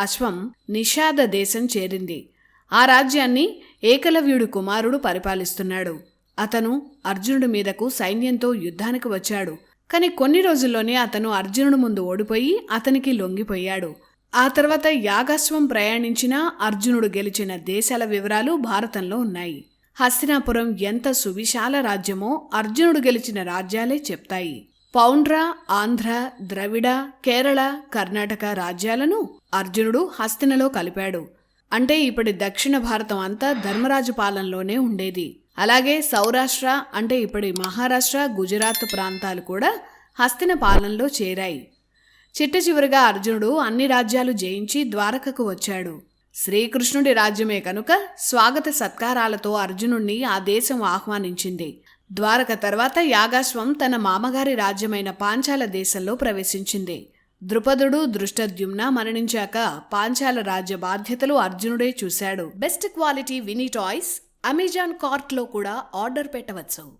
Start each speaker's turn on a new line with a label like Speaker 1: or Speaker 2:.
Speaker 1: అశ్వం నిషాద దేశం చేరింది. ఆ రాజ్యాన్ని ఏకలవ్యుడు కుమారుడు పరిపాలిస్తున్నాడు. అతను అర్జునుడి మీదకు సైన్యంతో యుద్ధానికి వచ్చాడు. కానీ కొన్ని రోజుల్లోనే అతను అర్జునుడి ముందు ఓడిపోయి అతనికి లొంగిపోయాడు. ఆ తర్వాత యాగాశ్వం ప్రయాణించిన అర్జునుడు గెలిచిన దేశాల వివరాలు భారతంలో ఉన్నాయి. హస్తినాపురం ఎంత సువిశాల రాజ్యమో అర్జునుడు గెలిచిన రాజ్యాలే చెప్తాయి. పౌండ్ర ఆంధ్ర ద్రవిడ కేరళ కర్ణాటక రాజ్యాలను అర్జునుడు హస్తినలో కలిపాడు. అంటే ఇప్పటి దక్షిణ భారతం అంతా ధర్మరాజు పాలనలోనే ఉండేది. అలాగే సౌరాష్ట్ర అంటే ఇప్పటి మహారాష్ట్ర గుజరాత్ ప్రాంతాలు కూడా హస్తిన పాలనలో చేరాయి. చిట్ట చివరిగా అర్జునుడు అన్ని రాజ్యాలు జయించి ద్వారకకు వచ్చాడు. శ్రీకృష్ణుడి రాజ్యమే కనుక స్వాగత సత్కారాలతో అర్జునుణ్ణి ఆ దేశం ఆహ్వానించింది. ద్వారక తర్వాత యాగాశ్వం తన మామగారి రాజ్యమైన పాంచాల దేశంలో ప్రవేశించింది. ద్రుపదుడు దృష్టద్యుమ్న మరణించాక పాంచాల రాజ్య బాధ్యతలు అర్జునుడే చూశాడు. బెస్ట్ క్వాలిటీ వినీ టాయ్స్ అమెజాన్ కార్ట్లో కూడా ఆర్డర్ పెట్టవచ్చు.